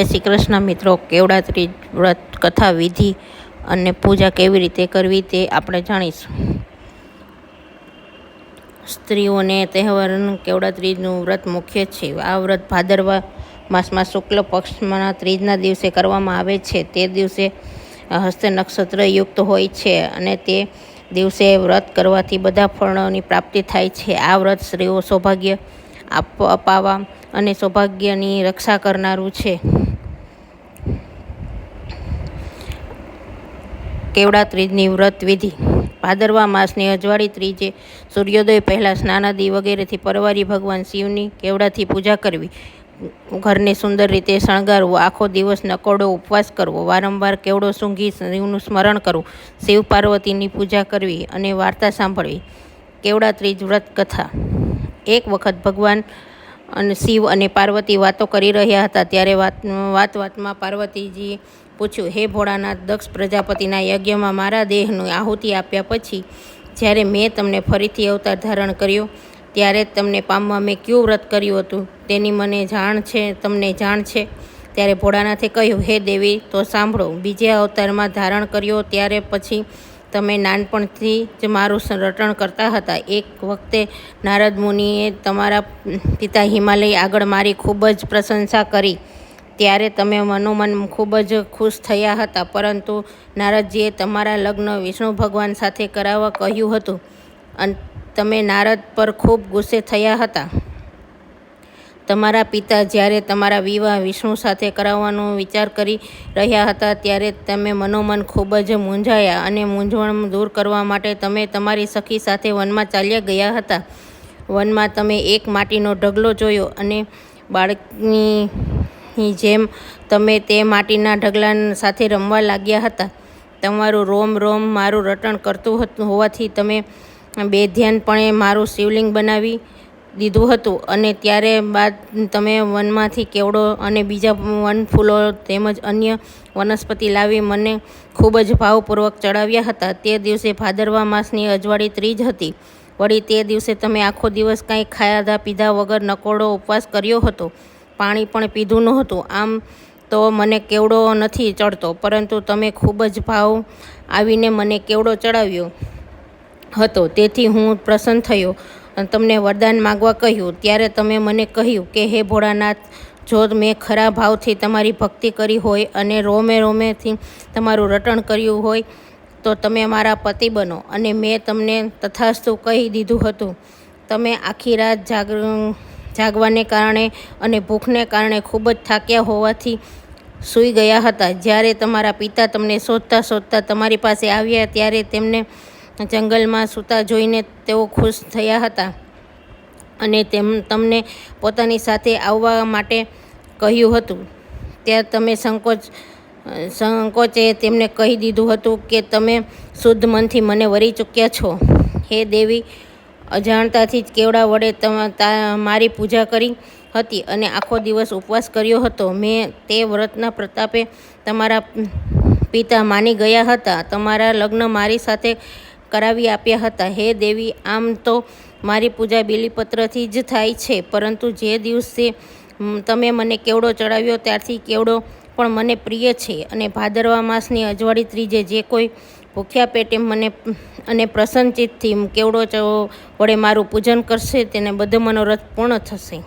જય શ્રી કૃષ્ણ મિત્રો કેવડાત્રી વ્રત કથા વિધિ અને પૂજા કેવી રીતે કરવી તે આપણે જાણીશું. સ્ત્રીઓને તહેવારનું કેવડાત્રીનું વ્રત મુખ્ય છે. આ વ્રત ભાદરવા માસમાં શુક્લ પક્ષમાં ત્રીજના દિવસે કરવામાં આવે છે. તે દિવસે હસ્તે નક્ષત્ર યુક્ત હોય છે અને તે દિવસે વ્રત કરવાથી બધા ફળોની પ્રાપ્તિ થાય છે. આ વ્રત સ્ત્રીઓ સૌભાગ્ય આપ અપાવવા અને સૌભાગ્યની રક્ષા કરનારું છે. કેવડા ત્રીજની વ્રત વિધિ. ભાદરવા માસની અજવાળી ત્રીજે સૂર્યોદય પહેલાં સ્નાનાદિ વગેરેથી પરવારી ભગવાન શિવની કેવડાથી પૂજા કરવી. ઘરને સુંદર રીતે શણગારવું, આખો દિવસ નકોડો ઉપવાસ કરવો, વારંવાર કેવડો સૂંઘી શિવનું સ્મરણ કરવું, શિવ પાર્વતીની પૂજા કરવી અને વાર્તા સાંભળવી. કેવડા ત્રીજ વ્રત કથા. એક વખત ભગવાન અને શિવ અને પાર્વતી વાતો કરી રહ્યા હતા ત્યારે વાત વાત વાતમાં પાર્વતીજીએ પૂછ્યું, હે ભોળાનાથ, દક્ષ પ્રજાપતિના યજ્ઞમાં મારા દેહનું આહુતિ આપ્યા પછી જ્યારે મેં તમને ફરીથી અવતાર ધારણ કર્યો, ત્યારે તમને પામવા મેં કયું વ્રત કર્યું હતું? તેની મને જાણ છે, તમને જાણ છે. ત્યારે ભોળાનાથે કહ્યું, હે દેવી, તો સાંભળો, બીજે અવતારમાં ધારણ કર્યો, ત્યારે પછી તમે નાનપણથી જ મારું રટણ કરતા હતા. એક વખતે નારદ મુનિએ તમારા પિતા હિમાલય આગળ મારી ખૂબ જ પ્રશંસા કરી. ત્યારે તમે મનોમન ખૂબ જ ખુશ થયા હતા. પરંતુ નારદજીએ તમારા લગ્ન વિષ્ણુ ભગવાન સાથે કરાવવા કહ્યું હતું. અને તમે નારદ પર ખૂબ ગુસ્સે થયા હતા. તમારા પિતા જ્યારે તમારા વિવાહ વિષ્ણુ સાથે કરાવવાનો વિચાર કરી રહ્યા હતા ત્યારે તમે મનોમન ખૂબ જ મૂંઝાયા અને મૂંઝવણ દૂર કરવા માટે તમે તમારી સખી સાથે વનમાં ચાલ્યા ગયા હતા. વનમાં તમે એક માટીનો ઢગલો જોયો અને બાળકની જેમ તમે તે માટીના ઢગલા સાથે રમવા લાગ્યા હતા. તમારું રોમ રોમ મારું રટણ કરતું હોવાથી તમે બેધ્યાનપણે મારું શિવલિંગ બનાવી દીધું હતું અને ત્યારે બાદ તમે વનમાંથી કેવડો અને બીજા વન ફૂલો તેમજ અન્ય વનસ્પતિ લાવી મને ખૂબ જ ભાવપૂર્વક ચડાવ્યા હતા. તે દિવસે ભાદરવા માસની અજવાળી ત્રીજ હતી. વળી તે દિવસે તમે આખો દિવસ કાંઈ ખાધા પીધા વગર નકોડો ઉપવાસ કર્યો હતો. પાણી પણ પીધું નહોતું. આમ તો મને કેવડો નથી ચડતો, પરંતુ તમે ખૂબ જ ભાવ આવીને મને કેવડો ચડાવ્યો હતો. તેથી હું પ્રસન્ન થયો. તમને વરદાન માગવા કહ્યું, ત્યારે તમે મને કહ્યું કે, હે ભોળાનાથ, જો મેં ખરા ભાવથી તમારી ભક્તિ કરી હોય અને રોમે રોમેથી તમારું રટણ કર્યું હોય, તો તમે મારા પતિ બનો. અને મેં તમને તથાસ્તુ કહી દીધું હતું. તમે આખી રાત જાગ, જાગવાને કારણે અને ભૂખને કારણે ખૂબ જ થાક્યા હોવાથી સૂઈ ગયા હતા. જ્યારે તમારા પિતા તમને શોધતા શોધતા તમારી પાસે આવ્યા, ત્યારે તેમને જંગલમાં સૂતા જોઈને તેઓ ખુશ થયા હતા. અને તેમ તમને પોતાની સાથે આવવા માટે કહ્યું હતું. ત્યાં તમે સંકોચ, સંકોચે તેમને કહી દીધું હતું કે તમે શુદ્ધ મનથી મને વરી ચૂક્યા છો. હે દેવી, અજાણતાથી જ કેવડા વડે મારી પૂજા કરી હતી અને આખો દિવસ ઉપવાસ કર્યો હતો. મેં તે વ્રતના પ્રતાપે તમારા પિતા માની ગયા હતા. તમારા લગ્ન મારી સાથે કરાવી આપ્યા હતા. હે દેવી, આમ તો મારી પૂજા બિલીપત્રથી જ થાય છે, પરંતુ જે દિવસે તમે મને કેવડો ચડાવ્યો ત્યારથી કેવડો પણ મને પ્રિય છે. અને ભાદરવા માસની અજવાળી ત્રીજે જે કોઈ ભૂખ્યા પેટે મને અને પ્રસન્નચિત્તથી કેવડો વડે મારું પૂજન કરશે, તેને બધો મનોરથ પૂર્ણ થશે.